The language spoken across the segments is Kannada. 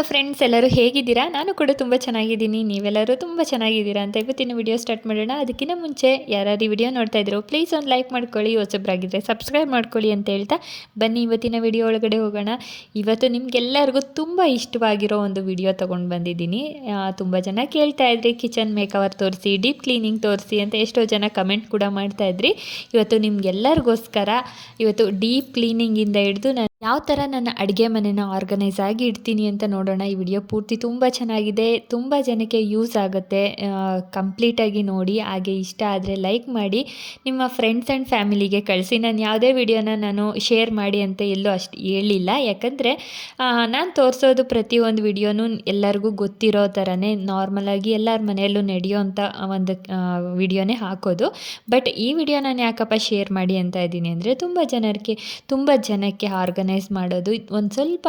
ಎಲ್ಲ ಫ್ರೆಂಡ್ಸ್ ಎಲ್ಲರೂ ಹೇಗಿದ್ದೀರಾ? ನಾನು ಕೂಡ ತುಂಬ ಚೆನ್ನಾಗಿದ್ದೀನಿ. ನೀವೆಲ್ಲರೂ ತುಂಬ ಚೆನ್ನಾಗಿದ್ದೀರಾ ಅಂತ ಇವತ್ತಿನ ವಿಡಿಯೋ ಸ್ಟಾರ್ಟ್ ಮಾಡೋಣ. ಅದಕ್ಕಿಂತ ಮುಂಚೆ ಯಾರು ಈ ವಿಡಿಯೋ ನೋಡ್ತಾ ಇದ್ರು ಪ್ಲೀಸ್ ಒಂದು ಲೈಕ್ ಮಾಡ್ಕೊಳ್ಳಿ ಹೊಸೊಬ್ಬರಾಗಿದ್ದರೆ ಸಬ್ಸ್ಕ್ರೈಬ್ ಮಾಡ್ಕೊಳ್ಳಿ ಅಂತ ಹೇಳ್ತಾ ಬನ್ನಿ ಇವತ್ತಿನ ವಿಡಿಯೋ ಒಳಗಡೆ ಹೋಗೋಣ. ಇವತ್ತು ನಿಮಗೆಲ್ಲರಿಗೂ ತುಂಬ ಇಷ್ಟವಾಗಿರೋ ಒಂದು ವಿಡಿಯೋ ತೊಗೊಂಡು ಬಂದಿದ್ದೀನಿ. ತುಂಬ ಜನ ಕೇಳ್ತಾ ಇದ್ರಿ ಕಿಚನ್ ಮೇಕವರ್ ತೋರಿಸಿ ಡೀಪ್ ಕ್ಲೀನಿಂಗ್ ತೋರಿಸಿ ಅಂತ ಎಷ್ಟೋ ಜನ ಕಮೆಂಟ್ ಕೂಡ ಮಾಡ್ತಾ ಇದ್ರಿ. ಇವತ್ತು ನಿಮ್ಗೆಲ್ಲರಿಗೋಸ್ಕರ ಇವತ್ತು ಡೀಪ್ ಕ್ಲೀನಿಂಗಿಂದ ಹಿಡಿದು ನಾನು ಯಾವ ಥರ ನನ್ನ ಅಡುಗೆ ಮನೆನ ಆರ್ಗನೈಸ್ ಆಗಿ ಇಡ್ತೀನಿ ಅಂತ ನೋಡೋಣ. ಈ ವಿಡಿಯೋ ಪೂರ್ತಿ ತುಂಬ ಚೆನ್ನಾಗಿದೆ. ತುಂಬ ಜನಕ್ಕೆ ಯೂಸ್ ಆಗುತ್ತೆ. ಕಂಪ್ಲೀಟಾಗಿ ನೋಡಿ. ಹಾಗೆ ಇಷ್ಟ ಆದರೆ ಲೈಕ್ ಮಾಡಿ. ನಿಮ್ಮ ಫ್ರೆಂಡ್ಸ್ ಆ್ಯಂಡ್ ಫ್ಯಾಮಿಲಿಗೆ ಕಳಿಸಿ. ನಾನು ಯಾವುದೇ ವಿಡಿಯೋನ ನಾನು ಶೇರ್ ಮಾಡಿ ಅಂತ ಎಲ್ಲೂ ಅಷ್ಟು ಹೇಳಿಲ್ಲ. ಯಾಕಂದರೆ ನಾನು ತೋರಿಸೋದು ಪ್ರತಿಯೊಂದು ವಿಡಿಯೋನೂ ಎಲ್ಲರಿಗೂ ಗೊತ್ತಿರೋ ಥರನೇ ನಾರ್ಮಲಾಗಿ ಎಲ್ಲರ ಮನೆಯಲ್ಲೂ ನಡೆಯೋವಂಥ ಒಂದು ವಿಡಿಯೋನೇ ಹಾಕೋದು. ಬಟ್ ಈ ವಿಡಿಯೋ ನಾನು ಯಾಕಪ್ಪ ಶೇರ್ ಮಾಡಿ ಅಂತ ಇದ್ದೀನಿ ಅಂದರೆ ತುಂಬ ಜನರಿಗೆ ತುಂಬ ಜನಕ್ಕೆ ಆರ್ಗನೈಸ್ ಮಾಡೋದು, ಒಂದು ಸ್ವಲ್ಪ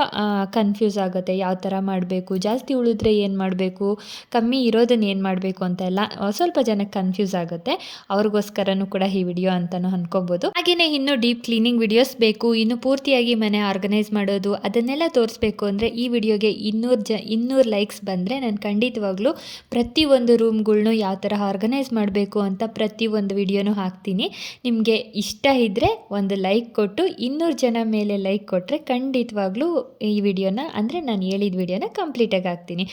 ಕನ್ಫ್ಯೂಸ್ ಆಗುತ್ತೆ. ಯಾವ ಥರ ಮಾಡಬೇಕು? ಜಾಸ್ತಿ ಉಳಿದ್ರೆ ಏನು ಮಾಡಬೇಕು? ಕಮ್ಮಿ ಇರೋದನ್ನು ಏನು ಮಾಡಬೇಕು ಅಂತ ಎಲ್ಲ ಸ್ವಲ್ಪ ಜನಕ್ಕೆ ಕನ್ಫ್ಯೂಸ್ ಆಗುತ್ತೆ. ಅವ್ರಿಗೋಸ್ಕರನೂ ಕೂಡ ಈ ವಿಡಿಯೋ ಅಂತಲೂ ಅನ್ಕೋಬೋದು. ಹಾಗೆಯೇ ಇನ್ನೂ ಡೀಪ್ ಕ್ಲೀನಿಂಗ್ ವಿಡಿಯೋಸ್ ಬೇಕು. ಇನ್ನು ಪೂರ್ತಿಯಾಗಿ ಮನೆ ಆರ್ಗನೈಸ್ ಮಾಡೋದು, ಅದನ್ನೆಲ್ಲ ತೋರಿಸ್ಬೇಕು ಅಂದರೆ ಈ ವಿಡಿಯೋಗೆ ಇನ್ನೂರು ಜ, ಇನ್ನೂರು ಲೈಕ್ಸ್ ಬಂದರೆ ನಾನು ಖಂಡಿತವಾಗ್ಲೂ ಪ್ರತಿಯೊಂದು ರೂಮ್ಗಳ್ನೂ ಯಾವ ಥರ ಆರ್ಗನೈಸ್ ಮಾಡಬೇಕು ಅಂತ ಪ್ರತಿಯೊಂದು ವಿಡಿಯೋನೂ ಹಾಕ್ತೀನಿ. ನಿಮಗೆ ಇಷ್ಟ ಇದ್ದರೆ ಒಂದು ಲೈಕ್ ಕೊಟ್ಟು, ಇನ್ನೂರು ಜನ ಮೇಲೆ ಲೈಕ್ ಕೊಟ್ಟರೆ ಖಂಡಿತವಾಗ್ಲೂ ಈ ವಿಡಿಯೋನ, ಅಂದರೆ ನಾನು ಹೇಳಿದ ವಿಡಿಯೋನ ಕಂಪ್ಲೀಟಾಗಿ ಹಾಕ್ತೀನಿ.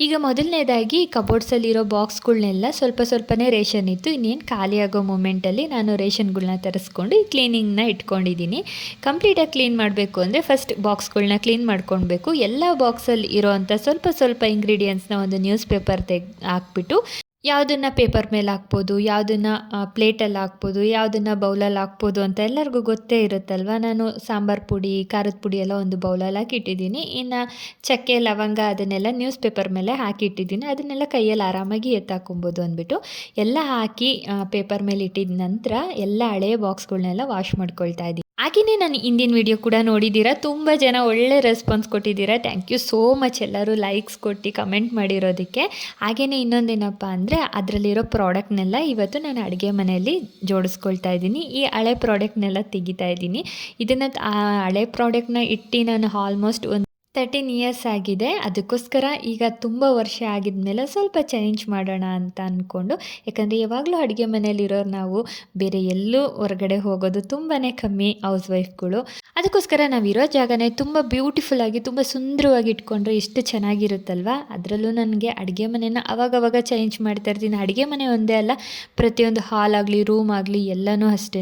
ಈಗ ಮೊದಲನೇದಾಗಿ ಕಬೋರ್ಡ್ಸಲ್ಲಿರೋ ಬಾಕ್ಸ್ಗಳನ್ನೆಲ್ಲ ಸ್ವಲ್ಪ ಸ್ವಲ್ಪನೇ ರೇಷನ್ ಇತ್ತು. ಇನ್ನೇನು ಖಾಲಿ ಆಗೋ ಮೂಮೆಂಟಲ್ಲಿ ನಾನು ರೇಷನ್ಗಳನ್ನ ತರಿಸ್ಕೊಂಡು ಈ ಕ್ಲೀನಿಂಗ್ನ ಇಟ್ಕೊಂಡಿದ್ದೀನಿ. ಕಂಪ್ಲೀಟಾಗಿ ಕ್ಲೀನ್ ಮಾಡಬೇಕು ಅಂದರೆ ಫಸ್ಟ್ ಬಾಕ್ಸ್ಗಳನ್ನ ಕ್ಲೀನ್ ಮಾಡ್ಕೊಳ್ಬೇಕು ಎಲ್ಲ ಬಾಕ್ಸಲ್ಲಿ ಇರೋವಂಥ ಸ್ವಲ್ಪ ಸ್ವಲ್ಪ ಇಂಗ್ರೀಡಿಯೆಂಟ್ಸ್ನ ಒಂದು ನ್ಯೂಸ್ ಪೇಪರ್ ತೆಗ್ ಹಾಕ್ಬಿಟ್ಟು ಯಾವುದನ್ನು ಪೇಪರ್ ಮೇಲೆ ಹಾಕ್ಬೋದು, ಯಾವುದನ್ನು ಪ್ಲೇಟಲ್ಲಿ ಹಾಕ್ಬೋದು, ಯಾವುದನ್ನು ಬೌಲಲ್ಲಿ ಹಾಕ್ಬೋದು ಅಂತ ಎಲ್ಲರಿಗೂ ಗೊತ್ತೇ ಇರುತ್ತಲ್ವ? ನಾನು ಸಾಂಬಾರು ಪುಡಿ, ಖಾರದ ಪುಡಿ ಎಲ್ಲ ಒಂದು ಬೌಲಲ್ಲಿ ಹಾಕಿಟ್ಟಿದ್ದೀನಿ ಇನ್ನು ಚಕ್ಕೆ, ಲವಂಗ ಅದನ್ನೆಲ್ಲ ನ್ಯೂಸ್ ಪೇಪರ್ ಮೇಲೆ ಹಾಕಿಟ್ಟಿದ್ದೀನಿ ಅದನ್ನೆಲ್ಲ ಕೈಯಲ್ಲಿ ಆರಾಮಾಗಿ ಎತ್ತಾಕೊಬೋದು ಅಂದ್ಬಿಟ್ಟು ಎಲ್ಲ ಹಾಕಿ ಪೇಪರ್ ಮೇಲೆ ಇಟ್ಟಿದ ನಂತರ ಎಲ್ಲ ಹಳೆಯ ಬಾಕ್ಸ್ಗಳನ್ನೆಲ್ಲ ವಾಶ್ ಮಾಡ್ಕೊಳ್ತಾ ಇದ್ದೀನಿ. ಹಾಗೆಯೇ ನಾನು ಇಂದಿನ ವಿಡಿಯೋ ಕೂಡ ನೋಡಿದ್ದೀರಾ? ತುಂಬ ಜನ ಒಳ್ಳೆ ರೆಸ್ಪಾನ್ಸ್ ಕೊಟ್ಟಿದ್ದೀರಾ. ಥ್ಯಾಂಕ್ ಯು ಸೋ ಮಚ್ ಎಲ್ಲರೂ ಲೈಕ್ಸ್ ಕೊಟ್ಟು ಕಮೆಂಟ್ ಮಾಡಿರೋದಕ್ಕೆ. ಹಾಗೆಯೇ ಇನ್ನೊಂದೇನಪ್ಪ ಅಂದರೆ, ಅದರಲ್ಲಿರೋ ಪ್ರಾಡಕ್ಟ್ನೆಲ್ಲ ಇವತ್ತು ನಾನು ಅಡುಗೆ ಮನೆಯಲ್ಲಿ ಜೋಡಿಸ್ಕೊಳ್ತಾ ಇದ್ದೀನಿ. ಈ ಹಳೆ ಪ್ರಾಡಕ್ಟ್ನೆಲ್ಲ ತೆಗಿತಾ ಇದ್ದೀನಿ. ಇದನ್ನು ಆ ಹಳೆ ಪ್ರಾಡಕ್ಟ್ನ ಇಟ್ಟು ನಾನು ಆಲ್ಮೋಸ್ಟ್ ಒಂದು ತರ್ಟೀನ್ ಇಯರ್ಸ್ ಆಗಿದೆ. ಅದಕ್ಕೋಸ್ಕರ ಈಗ ತುಂಬ ವರ್ಷ ಆಗಿದ್ಮೇಲೆ ಸ್ವಲ್ಪ ಚೇಂಜ್ ಮಾಡೋಣ ಅಂತ ಅಂದ್ಕೊಂಡು ಯಾಕಂದರೆ ಯಾವಾಗಲೂ ಅಡುಗೆ ಮನೆಯಲ್ಲಿರೋರು ನಾವು ಬೇರೆ ಎಲ್ಲೂ ಹೊರಗಡೆ ಹೋಗೋದು ತುಂಬಾ ಕಮ್ಮಿ ಹೌಸ್ ವೈಫ್ಗಳು ಅದಕ್ಕೋಸ್ಕರ ನಾವಿರೋ ಜಾಗನೇ ತುಂಬ ಬ್ಯೂಟಿಫುಲ್ಲಾಗಿ ತುಂಬ ಸುಂದರವಾಗಿ ಇಟ್ಕೊಂಡ್ರೆ ಎಷ್ಟು ಚೆನ್ನಾಗಿರುತ್ತಲ್ವ? ಅದರಲ್ಲೂ ನನಗೆ ಅಡುಗೆ ಮನೆನ ಅವಾಗವಾಗ ಚೇಂಜ್ ಮಾಡ್ತಾ ಇರ್ತೀನಿ. ಅಡುಗೆ ಮನೆ ಒಂದೇ ಅಲ್ಲ, ಪ್ರತಿಯೊಂದು ಹಾಲ್ ಆಗಲಿ ರೂಮ್ ಆಗಲಿ ಎಲ್ಲನೂ ಅಷ್ಟೇ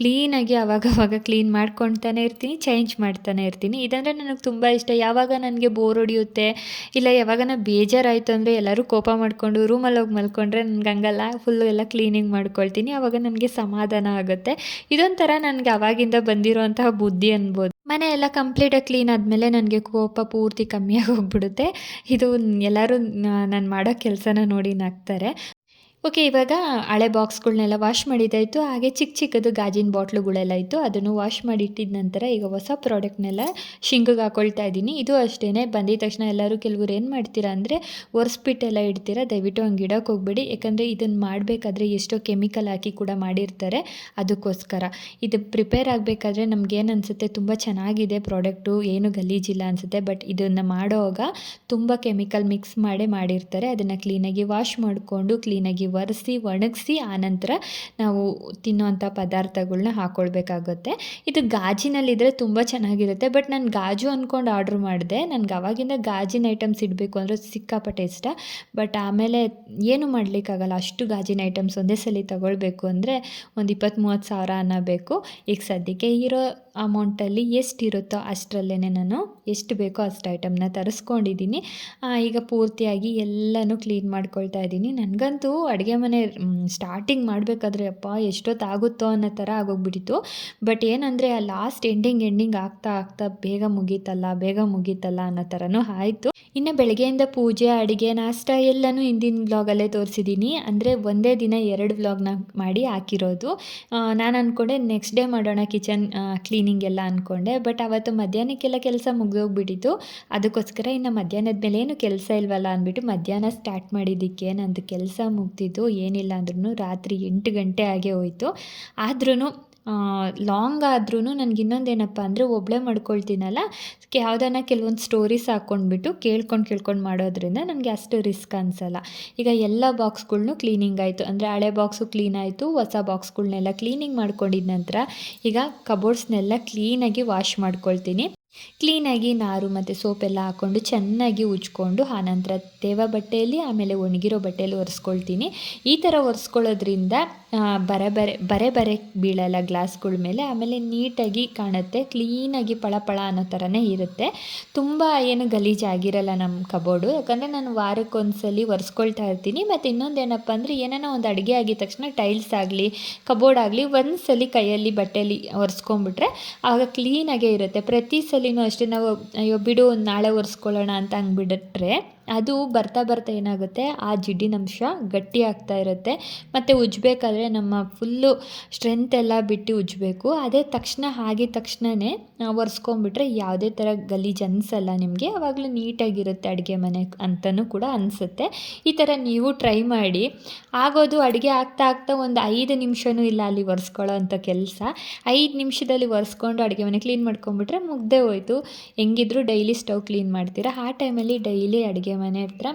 ಕ್ಲೀನಾಗಿ ಅವಾಗವಾಗ ಕ್ಲೀನ್ ಮಾಡ್ಕೊಳ್ತಾನೆ ಇರ್ತೀನಿ ಚೇಂಜ್ ಮಾಡ್ತಾನೆ ಇರ್ತೀನಿ. ಇದಂದರೆ ನನಗೆ ತುಂಬ ಇಷ್ಟ. ಯಾವಾಗ ನನಗೆ ಬೋರ್ ಹೊಡಿಯುತ್ತೆ? ಇಲ್ಲ ಯಾವಾಗನ ಬೇಜಾರಾಯಿತು ಅಂದರೆ ಎಲ್ಲರೂ ಕೋಪ ಮಾಡಿಕೊಂಡು ರೂಮಲ್ಲಿ ಹೋಗಿ ಮಲ್ಕೊಂಡ್ರೆ ನನಗೆ ಹಂಗಲ್ಲ ಫುಲ್ಲು ಎಲ್ಲ ಕ್ಲೀನಿಂಗ್ ಮಾಡ್ಕೊಳ್ತೀನಿ. ಆವಾಗ ನನಗೆ ಸಮಾಧಾನ ಆಗುತ್ತೆ. ಇದೊಂಥರ ನನಗೆ ಅವಾಗಿಂದ ಬಂದಿರೋಂತಹ ಬುದ್ಧಿ ಅನ್ಬೋದು. ಮನೆ ಎಲ್ಲ ಕಂಪ್ಲೀಟಾಗಿ ಕ್ಲೀನ್ ಆದಮೇಲೆ ನನಗೆ ಕೋಪ ಪೂರ್ತಿ ಕಮ್ಮಿಯಾಗಿ ಹೋಗ್ಬಿಡುತ್ತೆ. ಇದು ಎಲ್ಲರೂ ನಾನು ಮಾಡೋ ಕೆಲಸನ ನೋಡಿ ನಗ್ತಾರೆ. ಓಕೆ ಇವಾಗ ಹಳೆ ಬಾಕ್ಸ್ಗಳನ್ನೆಲ್ಲ ವಾಶ್ ಮಾಡಿದ್ದಾಯಿತು. ಹಾಗೆ ಚಿಕ್ಕ ಚಿಕ್ಕದು ಗಾಜಿನ ಬಾಟ್ಲುಗಳೆಲ್ಲ ಇತ್ತು. ಅದನ್ನು ವಾಶ್ ಮಾಡಿ ಇಟ್ಟಿದ ನಂತರ ಈಗ ಹೊಸ ಪ್ರಾಡಕ್ಟ್ನೆಲ್ಲ ಶಿಂಗಿಗೆ ಹಾಕೊಳ್ತಾ ಇದ್ದೀನಿ. ಇದು ಅಷ್ಟೇ ಬಂದಿದ ತಕ್ಷಣ ಎಲ್ಲರೂ ಕೆಲವರು ಏನು ಮಾಡ್ತೀರಾ ಅಂದರೆ ಒರೆಸ್ಬಿಟ್ಟೆಲ್ಲ ಇಡ್ತೀರಾ? ದಯವಿಟ್ಟು ಹಂಗೆ ಇಡೋಕೆ ಹೋಗ್ಬೇಡಿ. ಯಾಕಂದರೆ ಇದನ್ನು ಮಾಡಬೇಕಾದ್ರೆ ಎಷ್ಟೋ ಕೆಮಿಕಲ್ ಹಾಕಿ ಕೂಡ ಮಾಡಿರ್ತಾರೆ. ಅದಕ್ಕೋಸ್ಕರ. ಇದು ಪ್ರಿಪೇರ್ ಆಗಬೇಕಾದ್ರೆ ನಮಗೇನು ಅನಿಸುತ್ತೆ? ತುಂಬ ಚೆನ್ನಾಗಿದೆ ಪ್ರಾಡಕ್ಟು ಏನು ಗಲೀಜಿಲ್ಲ ಅನಿಸುತ್ತೆ. ಬಟ್ ಇದನ್ನು ಮಾಡೋವಾಗ ತುಂಬ ಕೆಮಿಕಲ್ ಮಿಕ್ಸ್ ಮಾಡೇ ಮಾಡಿರ್ತಾರೆ. ಅದನ್ನು ಕ್ಲೀನಾಗಿ ವಾಶ್ ಮಾಡಿಕೊಂಡು ಕ್ಲೀನಾಗಿ ಒರೆಸಿ, ಒಣಗಿಸಿ ಆನಂತರ ನಾವು ತಿನ್ನುವಂಥ ಪದಾರ್ಥಗಳನ್ನ ಹಾಕ್ಕೊಳ್ಬೇಕಾಗುತ್ತೆ ಇದು ಗಾಜಿನಲ್ಲಿದ್ದರೆ ತುಂಬ ಚೆನ್ನಾಗಿರುತ್ತೆ, ಬಟ್ ನಾನು ಗಾಜು ಅಂದ್ಕೊಂಡು ಆರ್ಡ್ರ್ ಮಾಡಿದೆ. ನನಗೆ ಅವಾಗಿಂದ ಗಾಜಿನ ಐಟಮ್ಸ್ ಇಡಬೇಕು ಅಂದರೆ ಸಿಕ್ಕಾಪಟ್ಟೆ ಇಷ್ಟ. ಬಟ್ ಆಮೇಲೆ ಏನು ಮಾಡಲಿಕ್ಕಾಗಲ್ಲ, ಅಷ್ಟು ಗಾಜಿನ ಐಟಮ್ಸ್ ಒಂದೇ ಸಲ ತಗೊಳ್ಬೇಕು ಅಂದರೆ ಒಂದು ಇಪ್ಪತ್ತು ಮೂವತ್ತು ಸಾವಿರ ಅನ್ನಬೇಕು. ಈಗ ಸದ್ಯಕ್ಕೆ ಇರೋ ಅಮೌಂಟಲ್ಲಿ ಎಷ್ಟಿರುತ್ತೋ ಅಷ್ಟರಲ್ಲೇ ನಾನು ಎಷ್ಟು ಬೇಕೋ ಅಷ್ಟು ಐಟಮ್ನ ತರಿಸ್ಕೊಂಡಿದ್ದೀನಿ. ಈಗ ಪೂರ್ತಿಯಾಗಿ ಎಲ್ಲನೂ ಕ್ಲೀನ್ ಮಾಡ್ಕೊಳ್ತಾ ಇದ್ದೀನಿ. ನನಗಂತೂ ಅಡುಗೆ ಮನೆ ಸ್ಟಾರ್ಟಿಂಗ್ ಮಾಡಬೇಕಾದ್ರೆ ಅಪ್ಪ ಎಷ್ಟೊತ್ತಾಗುತ್ತೋ ಅನ್ನೋ ಥರ ಆಗೋಗ್ಬಿಟ್ಟಿತ್ತು. ಬಟ್ ಏನಂದರೆ ಆ ಲಾಸ್ಟ್ ಎಂಡಿಂಗ್ ಎಂಡಿಂಗ್ ಆಗ್ತಾ ಆಗ್ತಾ ಬೇಗ ಮುಗೀತಲ್ಲ ಬೇಗ ಮುಗೀತಲ್ಲ ಅನ್ನೋ ಥರನೂ ಆಯಿತು. ಇನ್ನು ಬೆಳಗ್ಗೆಯಿಂದ ಪೂಜೆ, ಅಡುಗೆ, ನಾಷ್ಟ ಎಲ್ಲನೂ ಹಿಂದಿನ ಬ್ಲಾಗಲ್ಲೇ ತೋರಿಸಿದ್ದೀನಿ. ಅಂದರೆ ಒಂದೇ ದಿನ ಎರಡು ವ್ಲಾಗ್ನ ಮಾಡಿ ಹಾಕಿರೋದು. ನಾನು ಅಂದ್ಕೊಂಡೆ ನೆಕ್ಸ್ಟ್ ಡೇ ಮಾಡೋಣ ಕಿಚನ್ ಕ್ಲೀನಿಂಗ್ ಎಲ್ಲ ಅಂದ್ಕೊಂಡೆ ಬಟ್ ಅವತ್ತು ಮಧ್ಯಾಹ್ನಕ್ಕೆಲ್ಲ ಕೆಲಸ ಮುಗಿದೋಗ್ಬಿಟ್ಟಿತ್ತು. ಅದಕ್ಕೋಸ್ಕರ ಇನ್ನು ಮಧ್ಯಾಹ್ನದ ಮೇಲೆ ಏನು ಕೆಲಸ ಇಲ್ವಲ್ಲ ಅಂದ್ಬಿಟ್ಟು ಮಧ್ಯಾಹ್ನ ಸ್ಟಾರ್ಟ್ ಮಾಡಿದ್ದಕ್ಕೆ ನಂದು ಕೆಲಸ ಮುಗ್ದಿದ್ದು ಏನಿಲ್ಲ ಅಂದ್ರೂ ರಾತ್ರಿ ಎಂಟು ಗಂಟೆ ಆಗೇ ಹೋಯಿತು. ಆದ್ರೂ ಲಾಂಗ್ ಆದ್ರೂ ನನಗೆ ಇನ್ನೊಂದೇನಪ್ಪ ಅಂದರೆ ಒಬ್ಳೆ ಮಾಡ್ಕೊಳ್ತೀನಲ್ಲ ಯಾವುದನ್ನ ಕೆಲವೊಂದು ಸ್ಟೋರೀಸ್ ಹಾಕ್ಕೊಂಡ್ಬಿಟ್ಟು ಕೇಳ್ಕೊಂಡು ಕೇಳ್ಕೊಂಡು ಮಾಡೋದ್ರಿಂದ ನನಗೆ ಅಷ್ಟು ರಿಸ್ಕ್ ಅನಿಸಲ್ಲ. ಈಗ ಎಲ್ಲ ಬಾಕ್ಸ್ಗಳ್ನೂ ಕ್ಲೀನಿಂಗ್ ಆಯಿತು. ಅಂದರೆ ಹಳೆ ಬಾಕ್ಸು ಕ್ಲೀನ್ ಆಯಿತು, ಹೊಸ ಬಾಕ್ಸ್ಗಳ್ನೆಲ್ಲ ಕ್ಲೀನಿಂಗ್ ಮಾಡ್ಕೊಂಡಿದ್ದ ನಂತರ ಈಗ ಕಬೋರ್ಡ್ಸ್ನೆಲ್ಲ ಕ್ಲೀನಾಗಿ ವಾಶ್ ಮಾಡ್ಕೊಳ್ತೀನಿ. ಕ್ಲೀನಾಗಿ ನಾರು ಮತ್ತು ಸೋಪೆಲ್ಲ ಹಾಕ್ಕೊಂಡು ಚೆನ್ನಾಗಿ ಉಜ್ಕೊಂಡು ಆನಂತರ ತೇವ ಬಟ್ಟೆಯಲ್ಲಿ, ಆಮೇಲೆ ಒಣಗಿರೋ ಬಟ್ಟೆಯಲ್ಲಿ ಒರೆಸ್ಕೊಳ್ತೀನಿ. ಈ ಥರ ಒರೆಸ್ಕೊಳ್ಳೋದ್ರಿಂದ ಬರೆ ಬರೆ ಬರೆ ಬರೆ ಬೀಳಲ್ಲ ಗ್ಲಾಸ್ಗಳ ಮೇಲೆ. ಆಮೇಲೆ ನೀಟಾಗಿ ಕಾಣುತ್ತೆ, ಕ್ಲೀನಾಗಿ ಪಳಪಳ ಪಳ ಅನ್ನೋ ಥರನೇ ಇರುತ್ತೆ. ತುಂಬ ಏನು ಗಲೀಜಾಗಿರಲ್ಲ ನಮ್ಮ ಕಬೋರ್ಡು. ಯಾಕಂದರೆ ನಾನು ವಾರಕ್ಕೊಂದ್ಸಲಿ ಒರೆಸ್ಕೊಳ್ತಾ ಇರ್ತೀನಿ. ಮತ್ತು ಇನ್ನೊಂದು ಏನಪ್ಪ ಅಂದರೆ, ಏನಾನ ಒಂದು ಅಡುಗೆ ಆಗಿದ ತಕ್ಷಣ ಟೈಲ್ಸ್ ಆಗಲಿ, ಕಬೋರ್ಡ್ ಆಗಲಿ ಒಂದು ಕೈಯಲ್ಲಿ ಬಟ್ಟೆಯಲ್ಲಿ ಒರೆಸ್ಕೊಂಬಿಟ್ರೆ ಆಗ ಕ್ಲೀನಾಗೇ ಇರುತ್ತೆ. ಪ್ರತಿ ಸಲಿನೂ ಅಷ್ಟೇ ನಾವು ಅಯ್ಯೋ ಬಿಡು ನಾಳೆ ಒರೆಸ್ಕೊಳ್ಳೋಣ ಅಂತ ಹಂಗೆ ಬಿಟ್ರೆ ಅದು ಬರ್ತಾ ಬರ್ತಾ ಏನಾಗುತ್ತೆ, ಆ ಜಿಡ್ಡಿನಂಶ ಗಟ್ಟಿ ಆಗ್ತಾ ಇರುತ್ತೆ. ಮತ್ತು ಉಜ್ಜಬೇಕಾದ್ರೆ ನಮ್ಮ ಫುಲ್ಲು ಸ್ಟ್ರೆಂತ್ ಎಲ್ಲ ಬಿಟ್ಟು ಉಜ್ಜಬೇಕು ಅದೇ ತಕ್ಷಣ ಆಗಿದ ತಕ್ಷಣವೇ ಒರೆಸ್ಕೊಂಬಿಟ್ರೆ ಯಾವುದೇ ಥರ ಗಲೀಜು ಅನಿಸಲ್ಲ ನಿಮಗೆ. ಆವಾಗಲೂ ನೀಟಾಗಿರುತ್ತೆ ಅಡುಗೆ ಮನೆ ಅಂತಲೂ ಕೂಡ ಅನಿಸುತ್ತೆ. ಈ ಥರ ನೀವು ಟ್ರೈ ಮಾಡಿ. ಆಗೋದು ಅಡುಗೆ ಆಗ್ತಾ ಆಗ್ತಾ ಒಂದು ಐದು ನಿಮಿಷನೂ ಇಲ್ಲ ಅಲ್ಲಿ ಒರೆಸ್ಕೊಳ್ಳೋ ಅಂಥ ಕೆಲಸ. ಐದು ನಿಮಿಷದಲ್ಲಿ ಒರೆಸ್ಕೊಂಡು ಅಡುಗೆ ಮನೆ ಕ್ಲೀನ್ ಮಾಡ್ಕೊಂಬಿಟ್ರೆ ಮುಗ್ದೇ ಹೋಯ್ತು. ಹೆಂಗಿದ್ರು ಡೈಲಿ ಸ್ಟವ್ ಕ್ಲೀನ್ ಮಾಡ್ತೀರಾ. ಆ ಟೈಮಲ್ಲಿ ಡೈಲಿ ಅಡುಗೆ ಮನೆ ಹತ್ರ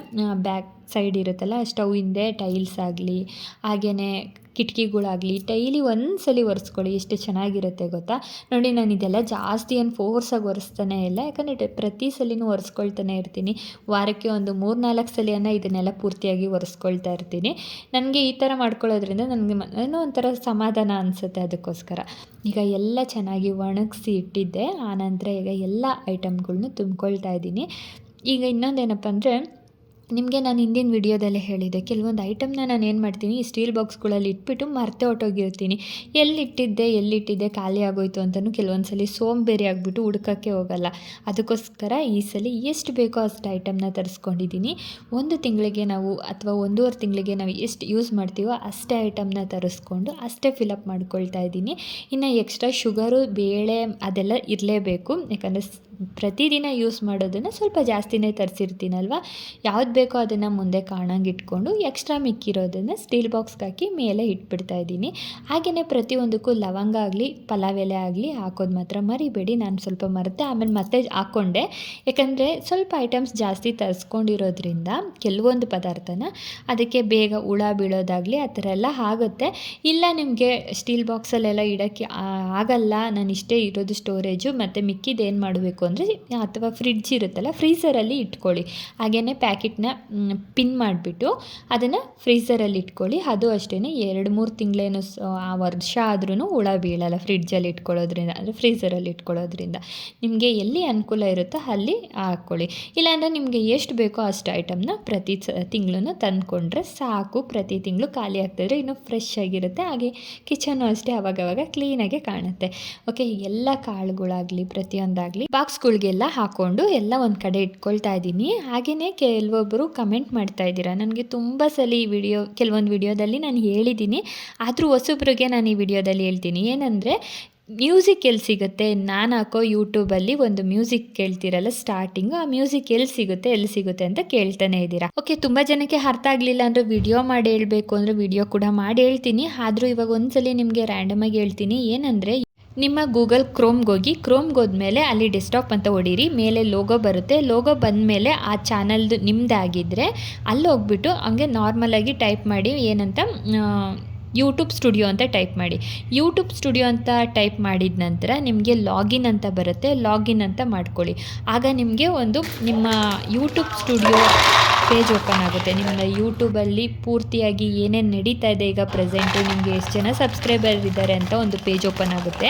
ಬ್ಯಾಕ್ ಸೈಡ್ ಇರುತ್ತಲ್ಲ ಸ್ಟವ್ ಹಿಂದೆ ಟೈಲ್ಸ್ ಆಗಲಿ ಹಾಗೆಯೇ ಕಿಟಕಿಗಳಾಗಲಿ ಟೈಲಿ ಒಂದು ಸಲ ಒರೆಸ್ಕೊಳ್ಳಿ, ಎಷ್ಟು ಚೆನ್ನಾಗಿರುತ್ತೆ ಗೊತ್ತಾ? ನೋಡಿ, ನಾನು ಇದೆಲ್ಲ ಜಾಸ್ತಿ ಏನು ಫೋರ್ಸಾಗಿ ಒರೆಸ್ತಾನೆ ಇಲ್ಲ, ಯಾಕಂದರೆ ಪ್ರತಿ ಸಲಿನೂ ಒರೆಸ್ಕೊಳ್ತಾನೆ ಇರ್ತೀನಿ. ವಾರಕ್ಕೆ ಒಂದು ಮೂರು ನಾಲ್ಕು ಸಲಿಯನ್ನು ಇದನ್ನೆಲ್ಲ ಪೂರ್ತಿಯಾಗಿ ಒರೆಸ್ಕೊಳ್ತಾ ಇರ್ತೀನಿ. ನನಗೆ ಈ ಥರ ಮಾಡ್ಕೊಳ್ಳೋದ್ರಿಂದ ನನಗೆ ಏನೋ ಒಂಥರ ಸಮಾಧಾನ ಅನಿಸುತ್ತೆ ಅದಕ್ಕೋಸ್ಕರ. ಈಗ ಎಲ್ಲ ಚೆನ್ನಾಗಿ ಒಣಗಿಸಿ ಇಟ್ಟಿದ್ದೆ ಆನಂತರ ಈಗ ಎಲ್ಲ ಐಟಮ್ಗಳ್ನು ತುಂಬ್ಕೊಳ್ತಾ ಇದ್ದೀನಿ. ಈಗ ಇನ್ನೊಂದೇನಪ್ಪ ಅಂದರೆ ನಿಮಗೆ ನಾನು ಹಿಂದಿನ ವಿಡಿಯೋದಲ್ಲೇ ಹೇಳಿದೆ, ಕೆಲವೊಂದು ಐಟಮ್ನ ನಾನು ಏನು ಮಾಡ್ತೀನಿ ಸ್ಟೀಲ್ ಬಾಕ್ಸ್ಗಳಲ್ಲಿ ಇಟ್ಬಿಟ್ಟು ಮರ್ತೆ ಹೊಟ್ಟೋಗಿರ್ತೀನಿ ಎಲ್ಲಿಟ್ಟಿದ್ದೆ ಎಲ್ಲಿಟ್ಟಿದ್ದೆ, ಖಾಲಿ ಆಗೋಯ್ತು ಅಂತಲೂ ಕೆಲವೊಂದು ಸಲ ಸೋಂಬೇರಿ ಆಗಿಬಿಟ್ಟು ಹುಡ್ಕೋಕ್ಕೆ ಹೋಗಲ್ಲ. ಅದಕ್ಕೋಸ್ಕರ ಈ ಸಲ ಎಷ್ಟು ಬೇಕೋ ಅಷ್ಟು ಐಟಮ್ನ ತರಿಸ್ಕೊಂಡಿದ್ದೀನಿ. ಒಂದು ತಿಂಗಳಿಗೆ ನಾವು ಅಥವಾ ಒಂದೂವರೆ ತಿಂಗಳಿಗೆ ನಾವು ಎಷ್ಟು ಯೂಸ್ ಮಾಡ್ತೀವೋ ಅಷ್ಟೇ ಐಟಮ್ನ ತರಿಸ್ಕೊಂಡು ಅಷ್ಟೇ ಫಿಲಪ್ ಮಾಡ್ಕೊಳ್ತಾ ಇದ್ದೀನಿ. ಇನ್ನು ಎಕ್ಸ್ಟ್ರಾ ಶುಗರು, ಬೇಳೆ ಅದೆಲ್ಲ ಇರಲೇಬೇಕು. ಯಾಕಂದರೆ ಪ್ರತಿದಿನ ಯೂಸ್ ಮಾಡೋದನ್ನು ಸ್ವಲ್ಪ ಜಾಸ್ತಿನೇ ತರಿಸಿರ್ತೀನಲ್ವ? ಯಾವ್ದು ಬೇಕೋ ಅದನ್ನು ಮುಂದೆ ಕಾಣಂಗೆ ಇಟ್ಕೊಂಡು ಎಕ್ಸ್ಟ್ರಾ ಮಿಕ್ಕಿರೋದನ್ನು ಸ್ಟೀಲ್ ಬಾಕ್ಸ್ಗೆ ಹಾಕಿ ಮೇಲೆ ಇಟ್ಬಿಡ್ತಾ ಇದ್ದೀನಿ. ಹಾಗೆಯೇ ಪ್ರತಿಯೊಂದಕ್ಕೂ ಲವಂಗ ಆಗಲಿ, ಪಲಾವ್ ಎಲೆ ಆಗಲಿ ಹಾಕೋದು ಮಾತ್ರ ಮರಿಬೇಡಿ. ನಾನು ಸ್ವಲ್ಪ ಮರೆತೆ, ಆಮೇಲೆ ಮತ್ತೆ ಹಾಕ್ಕೊಂಡೆ ಯಾಕಂದರೆ ಸ್ವಲ್ಪ ಐಟಮ್ಸ್ ಜಾಸ್ತಿ ತರಿಸ್ಕೊಂಡಿರೋದ್ರಿಂದ ಕೆಲವೊಂದು ಪದಾರ್ಥನ ಅದಕ್ಕೆ ಬೇಗ ಹುಳ ಬೀಳೋದಾಗಲಿ ಆ ಥರ ಎಲ್ಲ ಆಗುತ್ತೆ. ಇಲ್ಲ ನಿಮಗೆ ಸ್ಟೀಲ್ ಬಾಕ್ಸಲ್ಲೆಲ್ಲ ಇಡೋಕ್ಕೆ ಆಗಲ್ಲ. ನಾನು ಇಷ್ಟೇ ಇರೋದು ಸ್ಟೋರೇಜು. ಮತ್ತು ಮಿಕ್ಕಿದ್ದು ಮಾಡಬೇಕು ಅಂದರೆ ಅಥವಾ ಫ್ರಿಡ್ಜ್ ಇರುತ್ತಲ್ಲ ಫ್ರೀಸರಲ್ಲಿ ಇಟ್ಕೊಳ್ಳಿ. ಹಾಗೆಯೇ ಪ್ಯಾಕೆಟ್ನ ಪಿನ್ ಮಾಡಿಬಿಟ್ಟು ಅದನ್ನು ಫ್ರೀಸರಲ್ಲಿ ಇಟ್ಕೊಳ್ಳಿ. ಅದು ಅಷ್ಟೇ ಎರಡು, ಮೂರು ತಿಂಗಳೇನು ಆ ವರ್ಷ ಆದ್ರೂ ಹುಳ ಬೀಳಲ್ಲ ಫ್ರಿಡ್ಜಲ್ಲಿ ಇಟ್ಕೊಳ್ಳೋದ್ರಿಂದ, ಅಂದರೆ ಫ್ರೀಸರಲ್ಲಿ ಇಟ್ಕೊಳ್ಳೋದ್ರಿಂದ. ನಿಮಗೆ ಎಲ್ಲಿ ಅನುಕೂಲ ಇರುತ್ತೋ ಅಲ್ಲಿ ಹಾಕ್ಕೊಳ್ಳಿ ಇಲ್ಲಾಂದರೆ ನಿಮಗೆ ಎಷ್ಟು ಬೇಕೋ ಅಷ್ಟು ಐಟಮ್ನ ಪ್ರತಿ ತಿಂಗಳೂ ತಂದುಕೊಂಡ್ರೆ ಸಾಕು. ಪ್ರತಿ ತಿಂಗಳು ಖಾಲಿ ಆಗ್ತಿದ್ರೆ ಇನ್ನೂ ಫ್ರೆಶ್ ಆಗಿರುತ್ತೆ. ಹಾಗೆ ಕಿಚನು ಅಷ್ಟೇ ಅವಾಗವಾಗ ಕ್ಲೀನಾಗೆ ಕಾಣುತ್ತೆ. ಓಕೆ ಎಲ್ಲ ಕಾಳುಗಳಾಗಲಿ, ಪ್ರತಿಯೊಂದಾಗಲಿ ಬಾಕ್ಸ್ಗಳಿಗೆಲ್ಲ ಹಾಕ್ಕೊಂಡು ಎಲ್ಲ ಒಂದು ಕಡೆ ಇಟ್ಕೊಳ್ತಾ ಇದ್ದೀನಿ. ಹಾಗೆಯೇ ಕೆಲವೊಬ್ಬರು ಕಮೆಂಟ್ ಮಾಡ್ತಾ ಇದ್ದೀರಾ. ನನಗೆ ತುಂಬ ಸಲ ಈ ವಿಡಿಯೋ ಕೆಲವೊಂದು ವಿಡಿಯೋದಲ್ಲಿ ನಾನು ಹೇಳಿದ್ದೀನಿ. ಆದರೂ ಹೊಸಬ್ರಿಗೆ ನಾನು ಈ ವಿಡಿಯೋದಲ್ಲಿ ಹೇಳ್ತೀನಿ. ಏನಂದರೆ ಮ್ಯೂಸಿಕ್ ಎಲ್ಲಿ ಸಿಗುತ್ತೆ? ನಾನು ಹಾಕೋ ಯೂಟ್ಯೂಬಲ್ಲಿ ಒಂದು ಮ್ಯೂಸಿಕ್ ಕೇಳ್ತಿರಲ್ಲ ಸ್ಟಾರ್ಟಿಂಗು ಆ ಮ್ಯೂಸಿಕ್ ಎಲ್ಲಿ ಸಿಗುತ್ತೆ ಎಲ್ಲಿ ಸಿಗುತ್ತೆ ಅಂತ ಕೇಳ್ತಾನೆ ಇದ್ದೀರಾ. ಓಕೆ ತುಂಬ ಜನಕ್ಕೆ ಅರ್ಥ ಆಗಲಿಲ್ಲ ಅಂದರೆ ವಿಡಿಯೋ ಮಾಡಿ ಹೇಳಬೇಕು ಅಂದರೆ ವಿಡಿಯೋ ಕೂಡ ಮಾಡಿ ಹೇಳ್ತೀನಿ. ಆದರೂ ಇವಾಗ ಒಂದ್ಸಲಿ ನಿಮಗೆ ರ್ಯಾಂಡಮಾಗಿ ಹೇಳ್ತೀನಿ. ಏನಂದರೆ ನಿಮ್ಮ ಗೂಗಲ್ ಕ್ರೋಮ್ಗೆ ಹೋಗಿ ಕ್ರೋಮ್ಗೆ ಹೋದ್ಮೇಲೆ ಅಲ್ಲಿ ಡೆಸ್ಕ್ಟಾಪ್ ಅಂತ ಹೊಡೀರಿ, ಮೇಲೆ ಲೋಗೋ ಬರುತ್ತೆ. ಲೋಗೋ ಬಂದಮೇಲೆ ಆ ಚಾನಲ್ದು ನಿಮ್ಮದಾಗಿದ್ದರೆ ಅಲ್ಲಿ ಹೋಗ್ಬಿಟ್ಟು ಹಂಗೆ ನಾರ್ಮಲಾಗಿ ಟೈಪ್ ಮಾಡಿ ಏನಂತ ಯೂಟ್ಯೂಬ್ ಸ್ಟುಡಿಯೋ ಅಂತ ಟೈಪ್ ಮಾಡಿ. ಯೂಟ್ಯೂಬ್ ಸ್ಟುಡಿಯೋ ಅಂತ ಟೈಪ್ ಮಾಡಿದ ನಂತರ ನಿಮಗೆ ಲಾಗಿನ್ ಅಂತ ಬರುತ್ತೆ. ಲಾಗಿನ್ ಅಂತ ಮಾಡ್ಕೊಳ್ಳಿ. ಆಗ ನಿಮಗೆ ಒಂದು ನಿಮ್ಮ ಯೂಟ್ಯೂಬ್ ಸ್ಟುಡಿಯೋ ಪೇಜ್ ಓಪನ್ ಆಗುತ್ತೆ. ನಿಮ್ಮ ಯೂಟ್ಯೂಬಲ್ಲಿ ಪೂರ್ತಿಯಾಗಿ ಏನೇನು ನಡೀತಾ ಇದೆ ಈಗ ಪ್ರೆಸೆಂಟು ನಿಮಗೆ ಎಷ್ಟು ಜನ ಸಬ್ಸ್ಕ್ರೈಬರ್ ಇದ್ದಾರೆ ಅಂತ ಒಂದು ಪೇಜ್ ಓಪನ್ ಆಗುತ್ತೆ.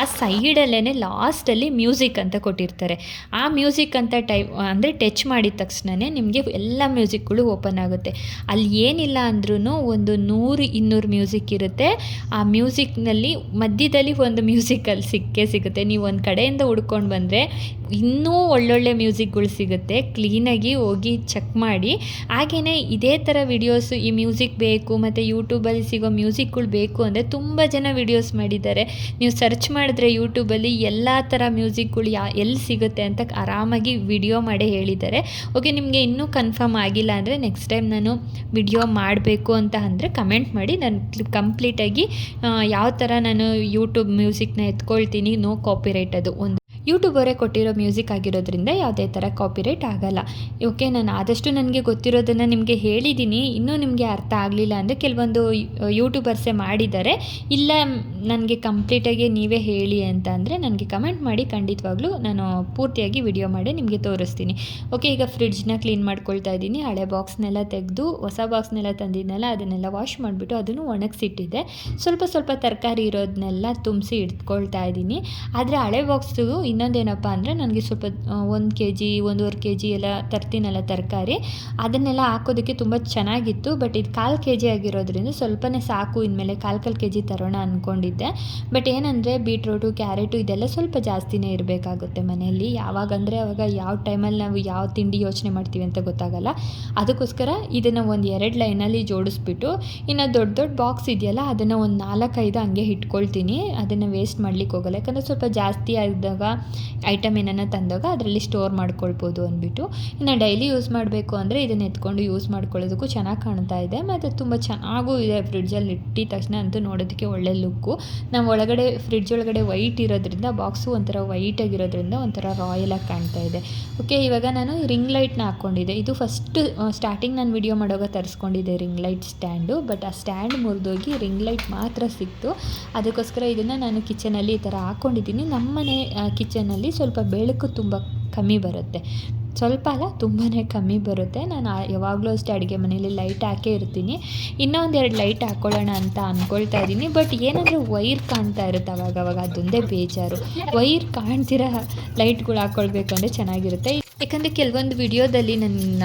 ಆ ಸೈಡಲ್ಲೇ ಲಾಸ್ಟಲ್ಲಿ ಮ್ಯೂಸಿಕ್ ಅಂತ ಕೊಟ್ಟಿರ್ತಾರೆ. ಆ ಮ್ಯೂಸಿಕ್ ಅಂತ ಟೈಪ್ ಅಂದರೆ ಟಚ್ ಮಾಡಿದ ತಕ್ಷಣವೇ ನಿಮಗೆ ಎಲ್ಲ ಮ್ಯೂಸಿಕ್ಗಳು ಓಪನ್ ಆಗುತ್ತೆ. ಅಲ್ಲಿ ಏನಿಲ್ಲ ಅಂದ್ರೂ ಒಂದು ನೂರು, ಇನ್ನೂರು ಮ್ಯೂಸಿಕ್ ಇರುತ್ತೆ. ಆ ಮ್ಯೂಸಿಕ್ನಲ್ಲಿ ಮಧ್ಯದಲ್ಲಿ ಒಂದು ಮ್ಯೂಸಿಕಲ್ಲಿ ಸಿಕ್ಕೇ ಸಿಗುತ್ತೆ. ನೀವು ಒಂದು ಕಡೆಯಿಂದ ಹುಡ್ಕೊಂಡು ಬಂದರೆ ಇನ್ನೂ ಒಳ್ಳೊಳ್ಳೆ ಮ್ಯೂಸಿಕ್ಗಳು ಸಿಗುತ್ತೆ. ಕ್ಲೀನಾಗಿ ಹೋಗಿ ಚೆಕ್ ಮಾಡಿ. ಹಾಗೆಯೇ ಇದೇ ಥರ ವಿಡಿಯೋಸು ಈ ಮ್ಯೂಸಿಕ್ ಬೇಕು, ಮತ್ತು ಯೂಟ್ಯೂಬಲ್ಲಿ ಸಿಗೋ ಮ್ಯೂಸಿಕ್ಗಳು ಬೇಕು ಅಂದರೆ ತುಂಬ ಜನ ವಿಡಿಯೋಸ್ ಮಾಡಿದ್ದಾರೆ. ನೀವು ಸರ್ಚ್ ಮಾಡಿದ್ರೆ ಯೂಟ್ಯೂಬಲ್ಲಿ ಎಲ್ಲ ಥರ ಮ್ಯೂಸಿಕ್ಗಳು ಯಾ ಎಲ್ಲಿ ಸಿಗುತ್ತೆ ಅಂತ ಆರಾಮಾಗಿ ವಿಡಿಯೋ ಮಾಡೇ ಹೇಳಿದ್ದಾರೆ. ಓಕೆ, ನಿಮಗೆ ಇನ್ನೂ ಕನ್ಫರ್ಮ್ ಆಗಿಲ್ಲ ಅಂದರೆ ನೆಕ್ಸ್ಟ್ ಟೈಮ್ ನಾನು ವಿಡಿಯೋ ಮಾಡಬೇಕು ಅಂತ ಅಂದರೆ ಕಮೆಂಟ್ ಮಾಡಿ. ನಾನು ಕಂಪ್ಲೀಟಾಗಿ ಯಾವ ಥರ ನಾನು ಯೂಟ್ಯೂಬ್ ಮ್ಯೂಸಿಕ್ನ ಎತ್ಕೊಳ್ತೀನಿ ನೋ ಕಾಪಿರೈಟ್ ಅದು ಒಂದು. ಯೂಟ್ಯೂಬರೇ ಕೊಟ್ಟಿರೋ ಮ್ಯೂಸಿಕ್ ಆಗಿರೋದ್ರಿಂದ ಯಾವುದೇ ಥರ ಕಾಪಿರೈಟ್ ಆಗಲ್ಲ. ಓಕೆ ನಾನು ಆದಷ್ಟು ನನಗೆ ಗೊತ್ತಿರೋದನ್ನು ನಿಮಗೆ ಹೇಳಿದ್ದೀನಿ ಇನ್ನೂ ನಿಮಗೆ ಅರ್ಥ ಆಗಲಿಲ್ಲ ಅಂದರೆ ಕೆಲವೊಂದು ಯೂಟ್ಯೂಬರ್ಸೇ ಮಾಡಿದ್ದಾರೆ. ಇಲ್ಲ, ನನಗೆ ಕಂಪ್ಲೀಟಾಗಿ ನೀವೇ ಹೇಳಿ ಅಂತ ಅಂದರೆ ನನಗೆ ಕಮೆಂಟ್ ಮಾಡಿ ಖಂಡಿತವಾಗ್ಲೂ ನಾನು ಪೂರ್ತಿಯಾಗಿ ವಿಡಿಯೋ ಮಾಡಿ ನಿಮಗೆ ತೋರಿಸ್ತೀನಿ. ಓಕೆ ಈಗ ಫ್ರಿಡ್ಜ್ನ ಕ್ಲೀನ್ ಮಾಡ್ಕೊಳ್ತಾ ಇದ್ದೀನಿ. ಹಳೆ ಬಾಕ್ಸ್ನೆಲ್ಲ ತೆಗೆದು, ಹೊಸ ಬಾಕ್ಸ್ನೆಲ್ಲ ತಂದಿದ್ನಲ್ಲ, ಅದನ್ನೆಲ್ಲ ವಾಶ್ ಮಾಡಿಬಿಟ್ಟು ಅದನ್ನು ಒಣಗಿಸಿಟ್ಟಿದ್ದೆ. ಸ್ವಲ್ಪ ಸ್ವಲ್ಪ ತರಕಾರಿ ಇರೋದನ್ನೆಲ್ಲ ತುಂಬಿಸಿ ಇಟ್ಕೊಳ್ತಾ ಇದ್ದೀನಿ. ಆದರೆ ಹಳೆ ಬಾಕ್ಸು ಇನ್ನೊಂದೇನಪ್ಪ ಅಂದರೆ ನನಗೆ ಸ್ವಲ್ಪ ಒಂದು ಕೆ ಜಿ ಒಂದೂವರೆ ಕೆ ಜಿ ಎಲ್ಲ ತರ್ತೀನಲ್ಲ ತರಕಾರಿ. ಅದನ್ನೆಲ್ಲ ಹಾಕೋದಕ್ಕೆ ತುಂಬ ಚೆನ್ನಾಗಿತ್ತು. ಬಟ್ ಇದು ಕಾಲು ಕೆ ಜಿ ಆಗಿರೋದ್ರಿಂದ ಸ್ವಲ್ಪನೇ ಸಾಕು. ಇನ್ಮೇಲೆ ಕಾಲು ಕಾಲು ಕೆ ಜಿ ತರೋಣ ಅಂದ್ಕೊಂಡಿದ್ದೆ ಬಟ್ ಏನಂದರೆ ಬೀಟ್ರೋಟು ಕ್ಯಾರೆಟು ಇದೆಲ್ಲ ಸ್ವಲ್ಪ ಜಾಸ್ತಿನೇ ಇರಬೇಕಾಗುತ್ತೆ ಮನೆಯಲ್ಲಿ. ಯಾವಾಗಂದರೆ ಅವಾಗ ಯಾವ ಟೈಮಲ್ಲಿ ನಾವು ಯಾವ ತಿಂಡಿ ಯೋಚನೆ ಮಾಡ್ತೀವಿ ಅಂತ ಗೊತ್ತಾಗಲ್ಲ. ಅದಕ್ಕೋಸ್ಕರ ಇದನ್ನು ಒಂದು ಎರಡು ಲೈನಲ್ಲಿ ಜೋಡಿಸ್ಬಿಟ್ಟು, ಇನ್ನು ದೊಡ್ಡ ದೊಡ್ಡ ಬಾಕ್ಸ್ ಇದೆಯಲ್ಲ, ಅದನ್ನು ಒಂದು ನಾಲ್ಕೈದು ಹಂಗೆ ಇಟ್ಕೊಳ್ತೀನಿ. ಅದನ್ನು ವೇಸ್ಟ್ ಮಾಡ್ಲಿಕ್ಕೆ ಹೋಗಲ್ಲ. ಯಾಕಂದರೆ ಸ್ವಲ್ಪ ಜಾಸ್ತಿ ಆದಾಗ ಐಟಮ್ ಏನನ್ನ ತಂದಾಗ ಅದರಲ್ಲಿ ಸ್ಟೋರ್ ಮಾಡ್ಕೊಳ್ಬೋದು ಅಂದ್ಬಿಟ್ಟು. ಇನ್ನು ಡೈಲಿ ಯೂಸ್ ಮಾಡಬೇಕು ಅಂದರೆ ಇದನ್ನು ಎತ್ಕೊಂಡು ಯೂಸ್ ಮಾಡ್ಕೊಳ್ಳೋದಕ್ಕೂ ಚೆನ್ನಾಗಿ ಕಾಣ್ತಾ ಇದೆ. ಮತ್ತು ತುಂಬ ಚೆನ್ನಾಗೂ ಇದೆ ಫ್ರಿಡ್ಜಲ್ಲಿ ಇಟ್ಟಿದ ತಕ್ಷಣ ಅಂತೂ ನೋಡೋದಕ್ಕೆ ಒಳ್ಳೆ ಲುಕ್ಕು. ನಾವು ಒಳಗಡೆ ಫ್ರಿಡ್ಜ್ ಒಳಗಡೆ ವೈಟ್ ಇರೋದ್ರಿಂದ, ಬಾಕ್ಸು ಒಂಥರ ವೈಟಾಗಿರೋದ್ರಿಂದ ಒಂಥರ ರಾಯಲಾಗಿ ಕಾಣ್ತಾ ಇದೆ. ಓಕೆ, ಇವಾಗ ನಾನು ರಿಂಗ್ ಲೈಟ್ನ ಹಾಕ್ಕೊಂಡಿದ್ದೆ ಇದು ಫಸ್ಟ್ ಸ್ಟಾರ್ಟಿಂಗ್ ನಾನು ವಿಡಿಯೋ ಮಾಡೋವಾಗ ತರಿಸ್ಕೊಂಡಿದ್ದೆ ರಿಂಗ್ ಲೈಟ್ ಸ್ಟ್ಯಾಂಡು. ಬಟ್ ಆ ಸ್ಟ್ಯಾಂಡ್ ಮುರಿದೋಗಿ ರಿಂಗ್ ಲೈಟ್ ಮಾತ್ರ ಸಿಕ್ತು. ಅದಕ್ಕೋಸ್ಕರ ಇದನ್ನು ನಾನು ಕಿಚನಲ್ಲಿ ಈ ಥರ ಹಾಕ್ಕೊಂಡಿದ್ದೀನಿ ನಮ್ಮನೆ ಕಿಚನ್ ಕಿಚನಲ್ಲಿ ಸ್ವಲ್ಪ ಬೆಳಕು ತುಂಬ ಕಮ್ಮಿ ಬರುತ್ತೆ. ಸ್ವಲ್ಪ ಅಲ್ಲ ತುಂಬಾ ಕಮ್ಮಿ ಬರುತ್ತೆ. ನಾನು ಯಾವಾಗಲೂ ಅಷ್ಟೇ ಅಡುಗೆ ಮನೇಲಿ ಲೈಟ್ ಹಾಕೇ ಇರ್ತೀನಿ. ಇನ್ನೊಂದು ಎರಡು ಲೈಟ್ ಹಾಕ್ಕೊಳ್ಳೋಣ ಅಂತ ಅಂದ್ಕೊಳ್ತಾ ಇದ್ದೀನಿ. ಬಟ್ ಏನಂದರೆ ವೈರ್ ಕಾಣ್ತಾ ಇರುತ್ತೆ ಅವಾಗ ಅವಾಗ, ಅದೊಂದೇ ಬೇಜಾರು. ವೈರ್ ಕಾಣ್ತಿರೋ ಲೈಟ್ಗಳು ಹಾಕ್ಕೊಳ್ಬೇಕು ಅಂದರೆ ಚೆನ್ನಾಗಿರುತ್ತೆ. ಯಾಕಂದರೆ ಕೆಲವೊಂದು ವಿಡಿಯೋದಲ್ಲಿ ನನ್ನ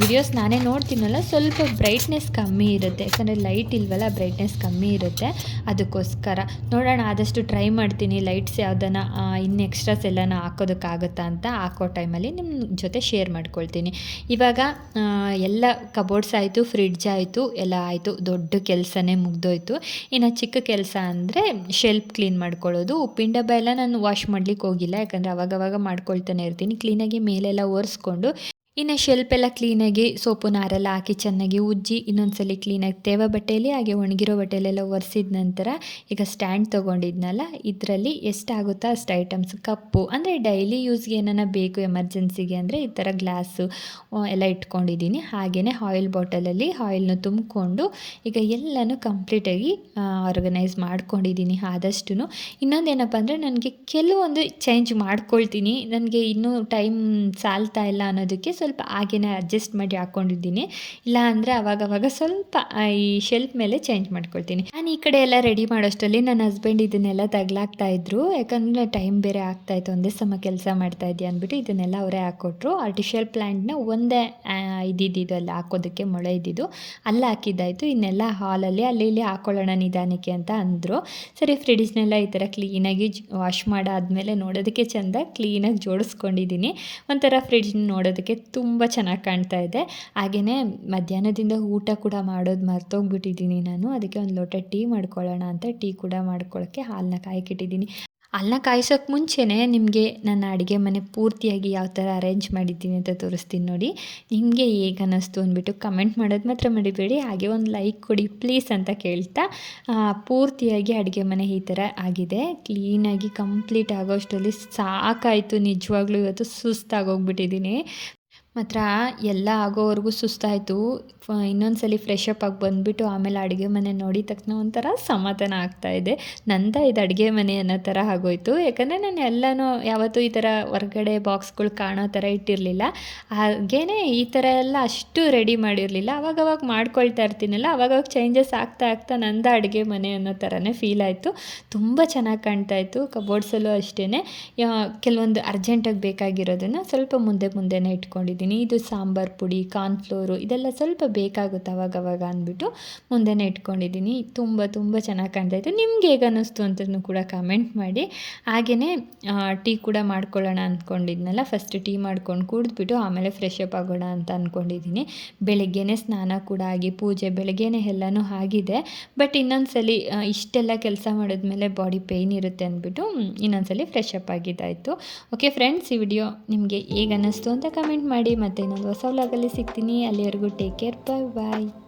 ವಿಡಿಯೋಸ್ ನಾನೇ ನೋಡ್ತೀನಲ್ಲ, ಸ್ವಲ್ಪ ಬ್ರೈಟ್ನೆಸ್ ಕಮ್ಮಿ ಇರುತ್ತೆ. ಯಾಕಂದರೆ ಲೈಟ್ ಇಲ್ವಲ್ಲ ಬ್ರೈಟ್ನೆಸ್ ಕಮ್ಮಿ ಇರುತ್ತೆ ಅದಕ್ಕೋಸ್ಕರ. ನೋಡೋಣ, ಆದಷ್ಟು ಟ್ರೈ ಮಾಡ್ತೀನಿ. ಲೈಟ್ಸ್ ಯಾವುದನ್ನು ಇನ್ನು ಎಕ್ಸ್ಟ್ರಾಸ್ ಎಲ್ಲನ ಹಾಕೋದಕ್ಕಾಗುತ್ತಾ ಅಂತ ಹಾಕೋ ಟೈಮಲ್ಲಿ ನಿಮ್ಮ ಜೊತೆ ಶೇರ್ ಮಾಡ್ಕೊಳ್ತೀನಿ. ಇವಾಗ ಎಲ್ಲ ಕಬೋರ್ಡ್ಸ್ ಆಯಿತು ಫ್ರಿಡ್ಜ್ ಆಯಿತು, ಎಲ್ಲ ಆಯಿತು. ದೊಡ್ಡ ಕೆಲಸನೇ ಮುಗ್ದೋಯ್ತು. ಇನ್ನು ಚಿಕ್ಕ ಕೆಲಸ ಅಂದರೆ ಶೆಲ್ಫ್ ಕ್ಲೀನ್ ಮಾಡ್ಕೊಳ್ಳೋದು. ಉಪ್ಪಿನ ಡಬ್ಬ ಎಲ್ಲ ನಾನು ವಾಶ್ ಮಾಡ್ಲಿಕ್ಕೆ ಹೋಗಿಲ್ಲ. ಯಾಕಂದರೆ ಅವಾಗವಾಗ ಮಾಡ್ಕೊಳ್ತಾನೆ ಇರ್ತೀನಿ. ಕ್ಲೀನಾಗಿ ಮೇಲೆಲ್ಲ ಒರೆಸ್ಕೊಂಡು ಇನ್ನು ಶೆಲ್ಪ್ ಎಲ್ಲ ಕ್ಲೀನಾಗಿ ಸೋಪು ನಾರೆಲ್ಲ ಹಾಕಿ ಚೆನ್ನಾಗಿ ಉಜ್ಜಿ ಇನ್ನೊಂದ್ಸಲಿ ಕ್ಲೀನಾಗಿ ತೇವ ಬಟ್ಟೆಯಲ್ಲಿ ಹಾಗೆ ಒಣಗಿರೋ ಬಟ್ಟೆಯಲ್ಲೆಲ್ಲ ಒರೆಸಿದ ನಂತರ ಈಗ ಸ್ಟ್ಯಾಂಡ್ ತೊಗೊಂಡಿದ್ನಲ್ಲ, ಇದರಲ್ಲಿ ಎಷ್ಟಾಗುತ್ತೋ ಅಷ್ಟು ಐಟಮ್ಸ್ ಕಪ್ಪು ಅಂದರೆ ಡೈಲಿ ಯೂಸ್ಗೆ ಏನಾನ ಬೇಕು ಎಮರ್ಜೆನ್ಸಿಗೆ ಅಂದರೆ ಈ ಥರ ಗ್ಲಾಸು ಎಲ್ಲ ಇಟ್ಕೊಂಡಿದ್ದೀನಿ. ಹಾಗೆಯೇ ಆಯಿಲ್ ಬಾಟಲಲ್ಲಿ ಆಯಿಲ್ನ ತುಂಬಿಕೊಂಡು ಈಗ ಎಲ್ಲನೂ ಕಂಪ್ಲೀಟಾಗಿ ಆರ್ಗನೈಸ್ ಮಾಡ್ಕೊಂಡಿದ್ದೀನಿ ಆದಷ್ಟು ಇನ್ನೊಂದೇನಪ್ಪ ಅಂದರೆ ನನಗೆ ಕೆಲವೊಂದು ಚೇಂಜ್ ಮಾಡ್ಕೊಳ್ತೀನಿ. ನನಗೆ ಇನ್ನೂ ಟೈಮ್ ಸಾಲ್ತಾ ಇಲ್ಲ ಅನ್ನೋದಕ್ಕೆ ಸ್ವಲ್ಪ ಹಾಗೆಯೇ ಅಡ್ಜಸ್ಟ್ ಮಾಡಿ ಹಾಕ್ಕೊಂಡಿದ್ದೀನಿ ಇಲ್ಲ ಅಂದರೆ ಅವಾಗವಾಗ ಸ್ವಲ್ಪ ಈ ಶೆಲ್ಫ್ ಮೇಲೆ ಚೇಂಜ್ ಮಾಡ್ಕೊಳ್ತೀನಿ. ನಾನು ಈ ಕಡೆ ಎಲ್ಲ ರೆಡಿ ಮಾಡೋಷ್ಟರಲ್ಲಿ ನನ್ನ ಹಸ್ಬೆಂಡ್ ಇದನ್ನೆಲ್ಲ ತಗ್ಲಾಕ್ತಾ ಇದ್ರು. ಯಾಕಂದರೆ ಟೈಮ್ ಬೇರೆ ಆಗ್ತಾಯಿತ್ತು ಒಂದೇ ಸಮ ಕೆಲಸ ಮಾಡ್ತಾ ಇದೆಯಾ ಅಂದ್ಬಿಟ್ಟು ಇದನ್ನೆಲ್ಲ ಅವರೇ ಹಾಕ್ಕೊಟ್ರು ಆರ್ಟಿಫಿಷಿಯಲ್ ಪ್ಲ್ಯಾಂಟ್ನ ಒಂದೇ ಇದ್ದಿದ್ದು ಅಲ್ಲಿ ಹಾಕೋದಕ್ಕೆ ಮೊಳೆ ಇದ್ದಿದ್ದು ಅಲ್ಲಿ ಹಾಕಿದ್ದಾಯಿತು. ಇನ್ನೆಲ್ಲ ಹಾಲಲ್ಲಿ ಅಲ್ಲಿ ಇಲ್ಲಿ ಹಾಕೊಳ್ಳೋಣ ನಿಧಾನಕ್ಕೆ ಅಂತ ಅಂದರು. ಸರಿ ಫ್ರಿಡ್ಜ್ನೆಲ್ಲ ಈ ಥರ ಕ್ಲೀನಾಗಿ ವಾಶ್ ಮಾಡಾದ್ಮೇಲೆ ನೋಡೋದಕ್ಕೆ ಚೆಂದ ಕ್ಲೀನಾಗಿ ಜೋಡಿಸ್ಕೊಂಡಿದ್ದೀನಿ. ಒಂಥರ ಫ್ರಿಡ್ಜ್ನ ನೋಡೋದಕ್ಕೆ ತುಂಬ ಚೆನ್ನಾಗಿ ಕಾಣ್ತಾ ಇದೆ. ಹಾಗೆಯೇ ಮಧ್ಯಾಹ್ನದಿಂದ ಊಟ ಕೂಡ ಮಾಡೋದು ಮರ್ತೋಗ್ಬಿಟ್ಟಿದ್ದೀನಿ ನಾನು. ಅದಕ್ಕೆ ಒಂದು ಲೋಟ ಟೀ ಮಾಡ್ಕೊಳ್ಳೋಣ ಅಂತ ಟೀ ಕೂಡ ಮಾಡ್ಕೊಳ್ಳೋಕ್ಕೆ ಹಾಲನ್ನ ಕಾಯಕ್ಕಿಟ್ಟಿದ್ದೀನಿ ಹಾಲನ್ನ ಕಾಯಿಸೋಕ್ಕೆ ಮುಂಚೆನೇ ನಿಮಗೆ ನನ್ನ ಅಡುಗೆ ಮನೆ ಪೂರ್ತಿಯಾಗಿ ಯಾವ ಥರ ಅರೇಂಜ್ ಮಾಡಿದ್ದೀನಿ ಅಂತ ತೋರಿಸ್ತೀನಿ ನೋಡಿ. ನಿಮಗೆ ಹೇಗೆ ಅನ್ನಿಸ್ತು ಅಂದ್ಬಿಟ್ಟು ಕಮೆಂಟ್ ಮಾಡೋದು ಮಾತ್ರ ಮಾಡಿಬೇಡಿ ಹಾಗೆ ಒಂದು ಲೈಕ್ ಕೊಡಿ ಪ್ಲೀಸ್ ಅಂತ ಕೇಳ್ತಾ ಪೂರ್ತಿಯಾಗಿ ಅಡುಗೆ ಮನೆ ಈ ಥರ ಆಗಿದೆ. ಕ್ಲೀನಾಗಿ ಕಂಪ್ಲೀಟ್ ಆಗೋಷ್ಟರಲ್ಲಿ ಸಾಕಾಯಿತು. ನಿಜವಾಗ್ಲೂ ಇವತ್ತು ಸುಸ್ತಾಗೋಗ್ಬಿಟ್ಟಿದ್ದೀನಿ ಮಾತ್ರ ಎಲ್ಲ ಆಗೋವರೆಗೂ ಸುಸ್ತಾಯಿತು. ಇನ್ನೊಂದು ಸಲ ಫ್ರೆಶ್ ಅಪ್ ಆಗಿ ಬಂದುಬಿಟ್ಟು ಆಮೇಲೆ ಅಡುಗೆ ಮನೆ ನೋಡಿದ ತಕ್ಷಣ ಒಂಥರ ಸಮಾಧಾನ ಆಗ್ತಾಯಿದೆ ನಂದ ಇದು ಅಡುಗೆ ಮನೆ ಅನ್ನೋ ಥರ ಆಗೋಯ್ತು. ಯಾಕಂದರೆ ನಾನು ಎಲ್ಲನೂ ಯಾವತ್ತೂ ಈ ಥರ ಹೊರ್ಗಡೆ ಬಾಕ್ಸ್ಗಳು ಕಾಣೋ ಥರ ಇಟ್ಟಿರಲಿಲ್ಲ. ಹಾಗೇ ಈ ಥರ ಎಲ್ಲ ಅಷ್ಟು ರೆಡಿ ಮಾಡಿರಲಿಲ್ಲ. ಅವಾಗವಾಗ ಮಾಡ್ಕೊಳ್ತಾ ಇರ್ತೀನಲ್ಲ ಅವಾಗವಾಗ ಚೇಂಜಸ್ ಆಗ್ತಾ ಆಗ್ತಾ ನಂದ ಅಡುಗೆ ಮನೆ ಅನ್ನೋ ಥರನೇ ಫೀಲ್ ಆಯಿತು. ತುಂಬ ಚೆನ್ನಾಗಿ ಕಾಣ್ತಾ ಇತ್ತು. ಕಬೋರ್ಡ್ಸಲ್ಲೂ ಅಷ್ಟೇ ಕೆಲವೊಂದು ಅರ್ಜೆಂಟಾಗಿ ಬೇಕಾಗಿರೋದನ್ನು ಸ್ವಲ್ಪ ಮುಂದೆ ಮುಂದೆನೇ ಇಟ್ಕೊಂಡಿದ್ದೀನಿ. ಇದು ಸಾಂಬಾರು ಪುಡಿ, ಕಾರ್ನ್ಫ್ಲೋರು ಇದೆಲ್ಲ ಸ್ವಲ್ಪ ಬೇಕಾಗುತ್ತೆ ಅವಾಗವಾಗ ಅಂದ್ಬಿಟ್ಟು ಮುಂದೆನೇ ಇಟ್ಕೊಂಡಿದ್ದೀನಿ. ತುಂಬ ತುಂಬ ಚೆನ್ನಾಗಿ ಕಾಣ್ತಾಯಿತ್ತು ನಿಮ್ಗೆ ಹೇಗೆ ಅನ್ನಿಸ್ತು ಅಂತಲೂ ಕೂಡ ಕಮೆಂಟ್ ಮಾಡಿ. ಹಾಗೆಯೇ ಟೀ ಕೂಡ ಮಾಡ್ಕೊಳ್ಳೋಣ ಅಂದ್ಕೊಂಡಿದ್ನಲ್ಲ ಫಸ್ಟ್ ಟೀ ಮಾಡ್ಕೊಂಡು ಕುಡಿದ್ಬಿಟ್ಟು ಆಮೇಲೆ ಫ್ರೆಶ್ ಅಪ್ ಆಗೋಣ ಅಂತ ಅಂದ್ಕೊಂಡಿದ್ದೀನಿ. ಬೆಳಗ್ಗೆನೇ ಸ್ನಾನ ಕೂಡ ಆಗಿ, ಪೂಜೆ ಬೆಳಗ್ಗೆನೇ ಎಲ್ಲನೂ ಆಗಿದೆ. ಬಟ್ ಇನ್ನೊಂದ್ಸಲಿ ಇಷ್ಟೆಲ್ಲ ಕೆಲಸ ಮಾಡಿದ್ಮೇಲೆ ಬಾಡಿ ಪೇಯ್ನ್ ಇರುತ್ತೆ ಅಂದ್ಬಿಟ್ಟು ಇನ್ನೊಂದ್ಸಲಿ ಫ್ರೆಶ್ ಅಪ್ ಆಗಿದ್ದಾಯಿತು. ಓಕೆ ಫ್ರೆಂಡ್ಸ್ ಈ ವಿಡಿಯೋ ನಿಮಗೆ ಹೇಗೆ ಅನ್ನಿಸ್ತು ಅಂತ ಕಮೆಂಟ್ ಮಾಡಿ. ಮತ್ತು ಇನ್ನೊಂದು ಹೊಸ ವ್ಲಾಗಲ್ಲಿ ಸಿಗ್ತೀನಿ ಅಲ್ಲಿವರೆಗೂ ಟೇಕ್ ಕೇರ್ ಬಾಯ್ bye.